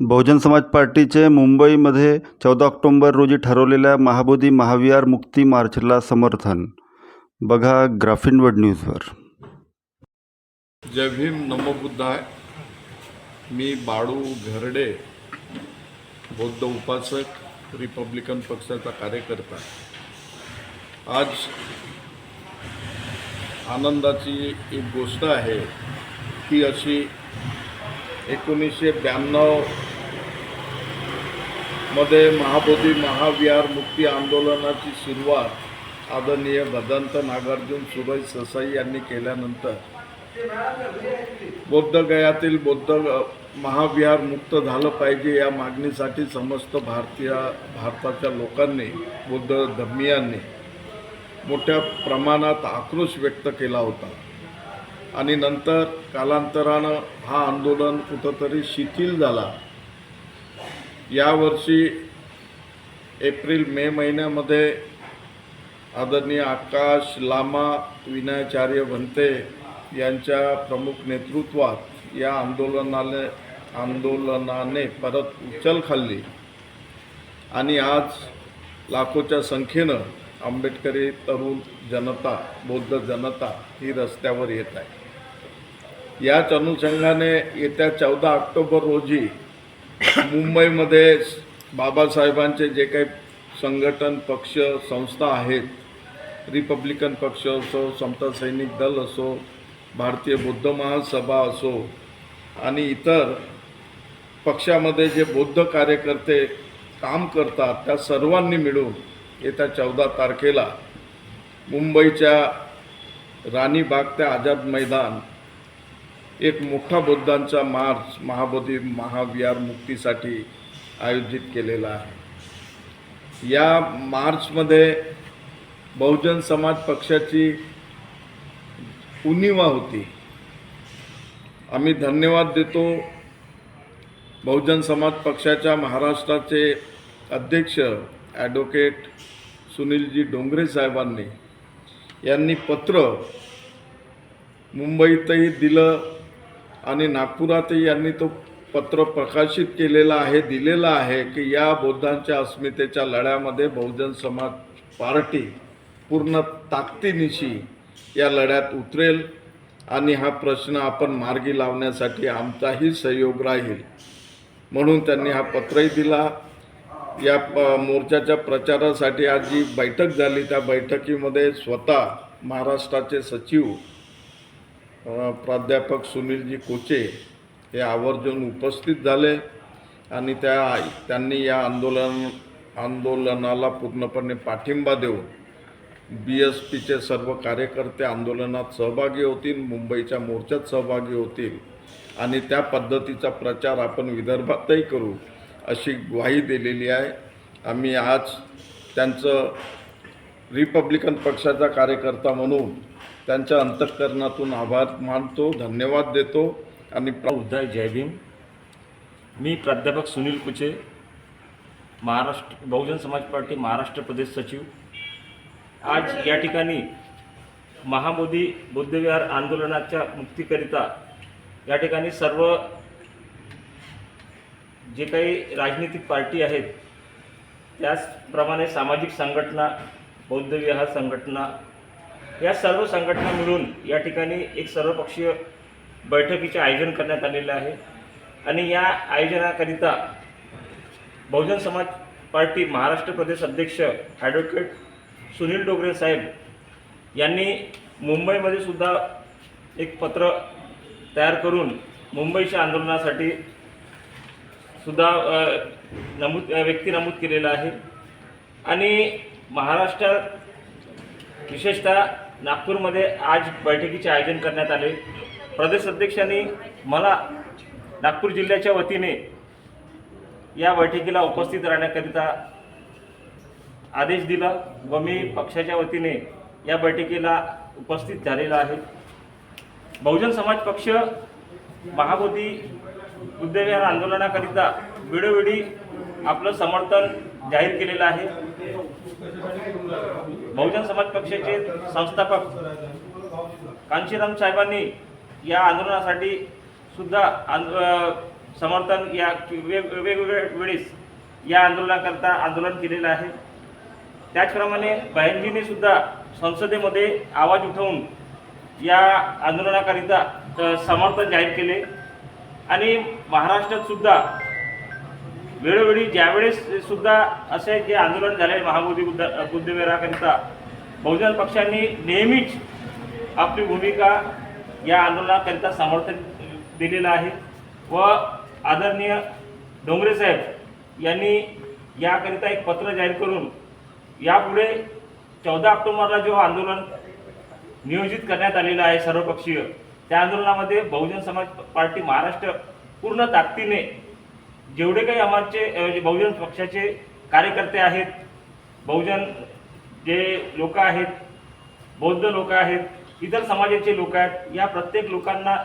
बहुजन समाज पार्टीचे मुंबईमध्ये चौदा ऑक्टोंबर रोजी ठरवलेल्या महाबोधी महाविहार मुक्ती मार्चला समर्थन. बघा ग्राफिन वर्ल्ड न्यूजवर. जय भीम नमो बुद्धाय. मी बाळू घरडे बौद्ध उपासक रिपब्लिकन पक्षाचा कार्यकर्ता. आज आनंदाची एक गोष्ट आहे ती अशी एकोणीसशे ब्याण्णव मध्ये महाबोधी महाविहार मुक्ती आंदोलनाची सुरुवात आदरणीय भदंत नागार्जुन सुरई ससाई यांनी केल्यानंतर. बौद्धगयातील बौद्ध महाविहार मुक्त झालं पाहिजे या मागणीसाठी समस्त भारतीय भारताच्या लोकांनी बौद्ध धर्मियांनी मोठ्या प्रमाणात आक्रोश व्यक्त केला होता. आणि नंतर कालांतरानं हा आंदोलन कुठंतरी शिथिल झाला. यावर्षी एप्रिल मे महिन्यामध्ये आदरणीय आकाश लामा विनयाचार्य भंते यांच्या प्रमुख नेतृत्वात या आंदोलनाने आंदोलनाने परत उचल खाल्ली. आणि आज लाखोच्या संख्येनं आंबेडकरी तरुण जनता बौद्ध जनता ही रस्त्यावर येत आहे. याच अनुषंगाने येत्या चौदा ऑक्टोबर रोजी मुंबईमध्ये बाबासाहेबांचे जे काही संघटन पक्ष संस्था आहेत रिपब्लिकन पक्ष असो समता सैनिक दल असो भारतीय बौद्ध महासभा असो आणि इतर पक्षामध्ये जे बौद्ध कार्यकर्ते काम करतात त्या सर्वांनी मिळून येत्या चौदा तारखेला मुंबईच्या राणीबाग ते आझाद मैदान एक मोठा बुद्धांचा मार्च महाबोधी महाविहार मुक्तीसाठी आयोजित केलेला आहे. या मार्चमध्ये बहुजन समाज पक्षाची उनिवा होती. आम्ही धन्यवाद देतो बहुजन समाज पक्षाच्या महाराष्ट्राचे अध्यक्ष ॲडव्होकेट सुनीलजी डोंगरे साहेबांनी यांनी पत्र मुंबईतही दिलं. आणि नागपुरातही यांनी तो पत्र प्रकाशित केलेला आहे दिलेला आहे की या बौद्धांच्या अस्मितेच्या लढ्यामध्ये बहुजन समाज पार्टी पूर्ण ताकदीनिशी या लढ्यात उतरेल आणि हा प्रश्न आपण मार्गी लावण्यासाठी आमचाही सहयोग राहील. म्हणून त्यांनी हा पत्रही दिला. या प मोर्चाच्या प्रचारासाठी आज जी बैठक झाली त्या बैठकीमध्ये स्वतः महाराष्ट्राचे सचिव प्राध्यापक सुनीलजी कोचे हे आवर्जून उपस्थित झाले आणि त्या त्यांनी या आंदोलन आंदोलनाला पूर्णपणे पाठिंबा देऊन बी एस पीचे सर्व कार्यकर्ते आंदोलनात सहभागी होतील मुंबईच्या मोर्चात सहभागी होतील आणि त्या पद्धतीचा प्रचार आपण विदर्भातही करू अशी ग्वाही दिलेली आहे. आम्ही आज त्यांचं रिपब्लिकन पक्षाचा कार्यकर्ता म्हणून त्यांच्या अंतःकरणातून आभार मानतो धन्यवाद देतो आणि उद्धव जय भीम. मी प्राध्यापक सुनील कुचे महाराष्ट्र बहुजन समाज पार्टी महाराष्ट्र प्रदेश सचिव. आज या ठिकाणी महामोदी बुद्धविहार आंदोलनाच्या मुक्तीकरिता या ठिकाणी सर्व जे काही राजनीतिक पार्टी आहेत त्याचप्रमाणे सामाजिक संघटना बौद्ध विहार संघटना या सर्व संघटना मिळून या ठिकाणी एक सर्वपक्षीय बैठकीचे आयोजन करण्यात आलेले आहे. आणि या आयोजनाकरिता बहुजन समाज पार्टी महाराष्ट्र प्रदेश अध्यक्ष ॲडव्होकेट सुनील डोगरे साहेब यांनी मुंबईमध्ये सुद्धा एक पत्र तयार करून मुंबईच्या आंदोलनासाठी सुद्धा नमूद व्यक्ती नमूद केलेला आहे. आणि महाराष्ट्रात विशेषतः नागपूरमध्ये आज बैठकीचे आयोजन करण्यात आले. प्रदेश अध्यक्षांनी मला नागपूर जिल्ह्याच्या वतीने या बैठकीला उपस्थित राहण्याकरिता आदेश दिला व मी पक्षाच्या वतीने या बैठकीला उपस्थित झालेला आहे. बहुजन समाज पक्ष महाबोधी बुद्धविहार आंदोलनाकरिता वेळोवेळी आपलं समर्थन जाहीर केलेलं आहे. बहुजन समाज पक्षाचे संस्थापक कांशीराम साहेबांनी या आंदोलनासाठी सुद्धा समर्थन या वेग वेगवेगळ्या वेळेस या आंदोलनाकरता आंदोलन केलेलं आहे. त्याचप्रमाणे बहिणजींनी सुद्धा संसदेमध्ये आवाज उठवून या आंदोलनाकरिता समर्थन जाहीर केले. आणि महाराष्ट्रात सुद्धा वेळोवेळी ज्यावेळेस सुद्धा असे जे आंदोलन झाले महाबोधी बुद्ध बुद्धविहाराकरिता बहुजन पक्षांनी नेहमीच आपली भूमिका या आंदोलनाकरिता समर्थन दिलेलं आहे. व आदरणीय डोंगरे साहेब यांनी याकरिता एक पत्र जाहीर करून यापुढे चौदा ऑक्टोबरला जो आंदोलन नियोजित करण्यात आलेलं आहे सर्वपक्षीय त्या आंदोलनामध्ये बहुजन समाज पार्टी महाराष्ट्र पूर्ण ताकदीने जेवढे काही आमचे बहुजन पक्षाचे कार्यकर्ते आहेत बहुजन जे लोक आहेत बौद्ध लोक आहेत इतर समाजाचे लोक आहेत या प्रत्येक लोकांना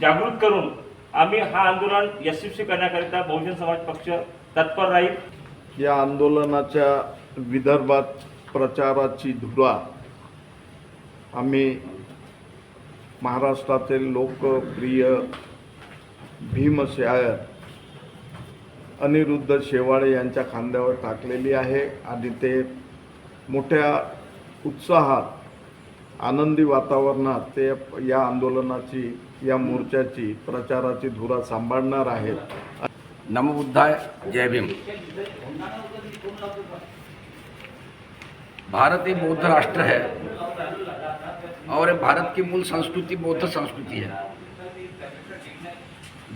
जागृत करून आम्ही हा आंदोलन यशस्वी करण्याकरिता बहुजन समाज पक्ष तत्पर राहील. या आंदोलनाच्या विदर्भात प्रचाराची धुरा आम्ही महाराष्ट्रातील लोकप्रिय भीमशायर अनिरुद्ध शेवाळे यांच्या खांद्यावर टाकलेली आहे. आणि ते मोठ्या उत्साहात आनंदी वातावरणात ते या आंदोलनाची या मोर्चाची प्रचाराची धुरा सांभाळणार आहेत. नमबुद्धाय जय भीम. भारत ही बौद्ध राष्ट्र है और भारत की मूल संस्कृति बौद्ध संस्कृति है।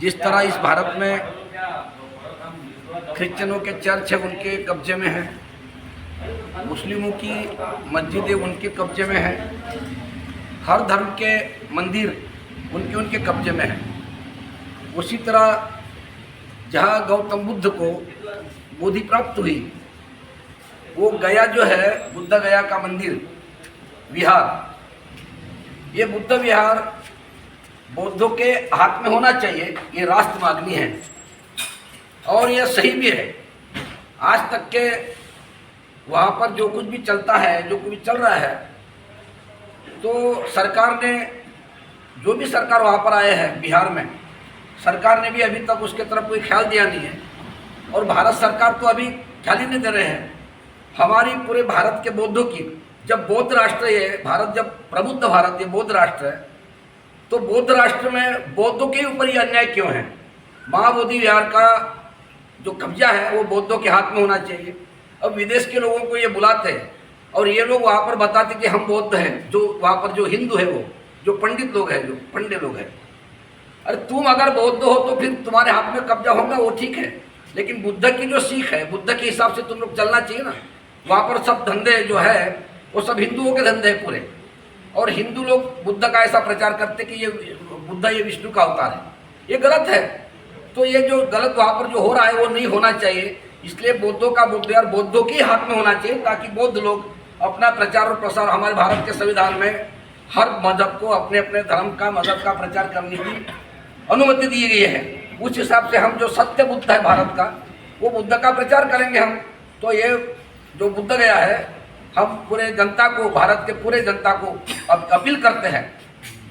जिस तरह इस भारत में क्रिश्चियनों के चर्च है, उनके कब्जे में है। मुस्लिमों की मस्जिदें उनके कब्जे में है। हर धर्म के मंदिर उनके उनके कब्जे में है। उसी तरह जहाँ गौतम बुद्ध को बोधि प्राप्त हुई, वो गया जो है, बुद्ध गया का मंदिर, विहार। ये बुद्ध विहार बौद्धों के हाथ में होना चाहिए, ये राष्ट्र मागनी है। और यह सही भी है। आज तक के वहाँ पर जो कुछ भी चलता है, जो कुछ भी चल रहा है तो सरकार ने, जो भी सरकार वहाँ पर आए हैं बिहार में, सरकार ने भी अभी तक उसके तरफ़ कोई ख्याल दिया नहीं है। और भारत सरकार तो अभी ख्याल ही नहीं दे रहे हैं। हमारी पूरे भारत के बौद्धों की, जब बौद्ध राष्ट्र ये, भारत जब प्रबुद्ध भारत, ये बौद्ध राष्ट्र है तो बौद्ध राष्ट्र में बौद्धों के ऊपर ये अन्याय क्यों है? महाबोधि विहार का जो कब्जा है, वो बौद्धों के हाथ में होना चाहिए। अब विदेश के लोगों को ये बुलाते हैं और ये लोग वहाँ पर बताते कि हम बौद्ध हैं, जो वहाँ पर जो हिंदू है वो, जो पंडित लोग हैं, जो पंडित लोग हैं। अरे तुम अगर बौद्ध हो तो फिर तुम्हारे हाथ में कब्जा होगा, वो ठीक है। लेकिन बुद्ध की जो सीख है, बुद्ध के हिसाब से तुम लोग चलना चाहिए ना। वहाँ पर सब धंधे जो है, वो सब हिंदुओं के धंधे हैं पूरे। और हिंदू लोग बुद्ध का ऐसा प्रचार करते कि ये बुद्ध, ये विष्णु का अवतार है। ये गलत है। तो ये जो गलत वहाँ पर जो हो रहा है, वो नहीं होना चाहिए। इसलिए बौद्धों का बुद्ध और बौद्धों के हाथ में होना चाहिए, ताकि बौद्ध लोग अपना प्रचार और प्रसार हमारे भारत के संविधान में हर मज़हब को अपने अपने धर्म का, मज़हब का प्रचार करने की अनुमति दी गई है। उस हिसाब से हम जो सत्य बुद्ध है भारत का, वो बुद्ध का प्रचार करेंगे हम। तो ये जो बुद्ध गया है, हम पूरे जनता को, भारत के पूरे जनता को अपील करते हैं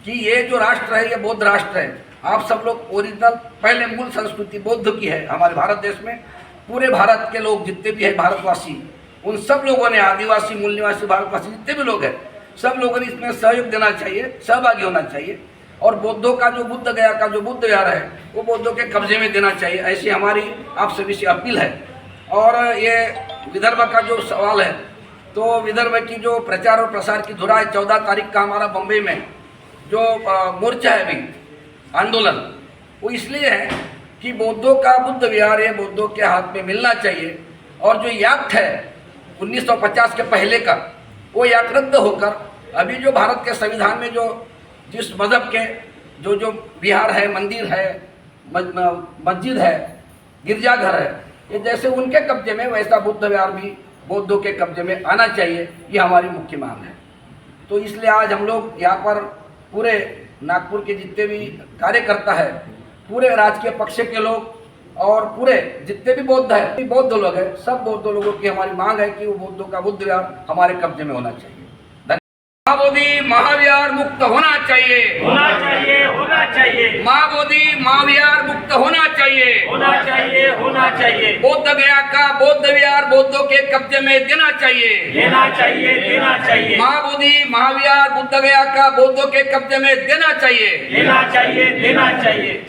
कि ये जो राष्ट्र है, ये बौद्ध राष्ट्र है आप सब लोग ओरिजिनल पहले मूल संस्कृति बौद्ध की है, हमारे भारत देश में, पूरे भारत के लोग जितने भी हैं भारतवासी, उन सब लोगों ने आदिवासी, मूल निवासी, भारतवासी जितने भी लोग हैं, सब लोगों ने इसमें सहयोग देना चाहिए, सहभागी होना चाहिए। और बौद्धों का जो बुद्ध गया, का जो बुद्ध विहार है, वो बौद्धों के कब्जे में देना चाहिए, ऐसी हमारी आप सभी से अपील है। और ये विदर्भ का जो सवाल है तो विदर्भ की जो प्रचार और प्रसार की धुरा है, चौदह तारीख का हमारा बम्बई में, जो मोर्चा है अभी आंदोलन। वो इसलिए है कि बौद्धों का बुद्ध विहार ये बौद्धों के हाथ में मिलना चाहिए। और जो याक्ट है 1950 के पहले का, वो याक रद्द होकर, अभी जो भारत के संविधान में जो, जिस मज़हब के, जो जो विहार है, मंदिर है मस्जिद है, गिरजाघर है, ये जैसे उनके कब्जे में, वैसा बुद्ध विहार भी बौद्धों के कब्जे में आना चाहिए, ये हमारी मुख्य मांग है। तो इसलिए आज हम लोग यहाँ पर पूरे नागपुर के जितने भी कार्यकर्ता है, पूरे राजकीय पक्ष के लोग और पूरे जितने भी बौद्ध है बौद्ध लोग हैं, सब बौद्ध लोगों की हमारी मांग है कि वो बौद्धों का बुद्ध विहार हमारे कब्जे में होना चाहिए। महाबोधि, महाविहार मुक्त होना चाहिए। होना चाहिए। चाहिए। माँ बोधी माँ विहार मुक्त होना चाहिए। होना चाहिए होना चाहिए। बौद्ध गया का बौद्ध विहार बौद्धों के कब्जे में देना चाहिए। देना चाहिए देना चाहिए। माँ बोधी महाविहार बुद्ध गया का बौद्धों के कब्जे में देना चाहिए। देना चाहिए देना चाहिए।